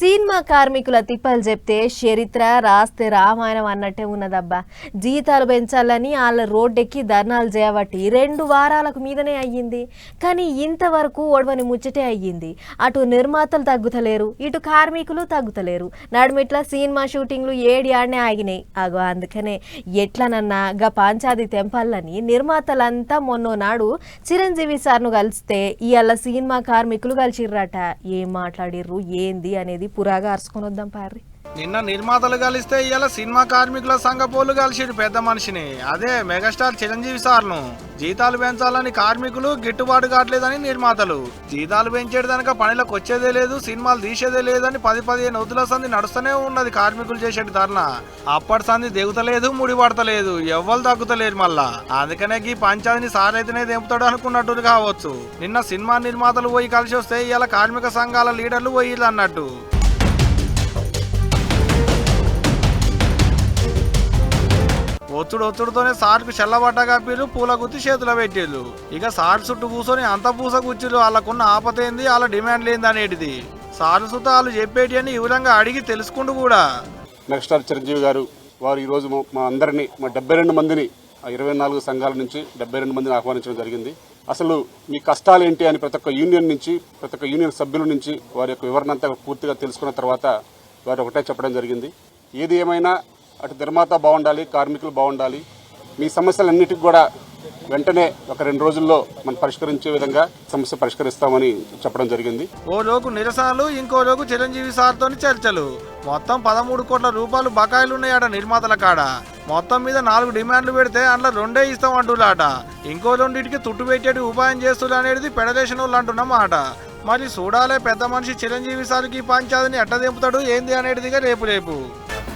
Cinema కార్మికుల తిప్పలు చెప్తే చరిత్ర రాస్తే రామాయణం అన్నట్టే ఉన్నదబ్బా. జీతాలు పెంచాలని వాళ్ళ రోడ్డెక్కి ధర్నాలు చేయబట్టి రెండు వారాలకు మీదనే అయ్యింది. కానీ ఇంతవరకు ఒడవని ముచ్చటే అయ్యింది. అటు నిర్మాతలు తగ్గుతలేరు ఇటు కార్మికులు తగ్గుతలేరు. నడుమిట్ల సినిమా షూటింగ్లు ఏడి ఆడనే ఆగినాయి. అగో అందుకనే ఎట్లనన్నా గా పాంచాది తెంపాలని నిర్మాతలంతా మొన్నో నాడు చిరంజీవి సార్ను కలిస్తే ఇవాళ సినిమా కార్మికులు కలిసిర్రట. ఏం మాట్లాడిర్రు ఏంది అనేది పురాగా అరుచుకొని వద్దాం పారి నిన్న నిర్మాతలు కలిస్తే ఇవాళ సినిమా కార్మికుల సంఘ పోలు కలిసిడు పెద్ద మనిషిని. అదే మెగాస్టార్ చిరంజీవి సార్ను. జీతాలు పెంచాలని కార్మికులు గిట్టుబాటు కావట్లేదని నిర్మాతలు. జీతాలు పెంచేది కనుక పనిలోకి వచ్చేదే లేదు సినిమాలు తీసేదే లేదని పది పదిహేను వద్దుల సంధి నడుస్తూనే ఉన్నది కార్మికులు చేసేటి ధర్నా. అప్పటి సంధి దిగుతలేదు ముడి పడతలేదు ఎవ్వరు తగ్గుతలేరు మళ్ళా. అందుకనే ఈ పంచాయతీని సారైతేనే దింపుతాడు అనుకున్నట్టు కావచ్చు. నిన్న సినిమా నిర్మాతలు పోయి కలిసి వస్తే ఇవాళ కార్మిక సంఘాల లీడర్లు పోయిలు అన్నట్టు. ఒత్తుడు ఒత్తుడుతోనే సార్కు చెల్లబడ్డ కప్పిలు పూల గుత్తి చేతిలో పెట్టేళ్ళు ఇక సార్ చుట్టూ కూర్చొని అంత పూస కూర్చులు వాళ్ళకున్న ఆపత ఏంది వాళ్ళ డిమాండ్ లేని అనేటిది. సారు సుత వాళ్ళు చెప్పేటి అని ఈ విధంగా అడిగి తెలుసుకుంటూ కూడా. మెగాస్టార్ చిరంజీవి గారు వారు ఈరోజు మా- అందరినీ మా డెబ్బై రెండు మందిని ఆ ఇరవై నాలుగు సంఘాల నుంచి డెబ్బై రెండు మందిని ఆహ్వానించడం జరిగింది. అసలు మీ కష్టాలు ఏంటి అని ప్రతి ఒక్క యూనియన్ నుంచి ప్రతి ఒక్క యూనియన్ సభ్యుల నుంచి వారి యొక్క వివరణ అంతా పూర్తిగా తెలుసుకున్న తర్వాత వారు ఒకటే చెప్పడం జరిగింది. ఏది ఏమైనా అటు నిర్మాత బాగుండాలి కార్మికులు బాగుండాలి. మీ సమస్యలన్నిటికి కూడా వెంటనే ఒక రెండు రోజుల్లో మనం పరిష్కరించే విధంగా సమస్య పరిష్కరిస్తామని చెప్పడం జరిగింది. ఓ లోకు నిరసనలు ఇంకో లోకు చిరంజీవి సార్తో చర్చలు. మొత్తం పదమూడు కోట్ల రూపాయలు బకాయిలు ఉన్నాయట నిర్మాతల కాడ. మొత్తం మీద నాలుగు డిమాండ్లు పెడితే అందులో రెండే ఇస్తాం అంటులాట ఇంకో రెండింటికి తుట్టు పెట్టేటి ఉపాయం చేస్తులు అనేది ఫెడరేషన్ వాళ్ళు అంటున్నమాట మరి చూడాలే పెద్ద మనిషి చిరంజీవి సార్కి ఈ ఎట్ట దింపుతాడు ఏంది అనేటిదిగా రేపు రేపు.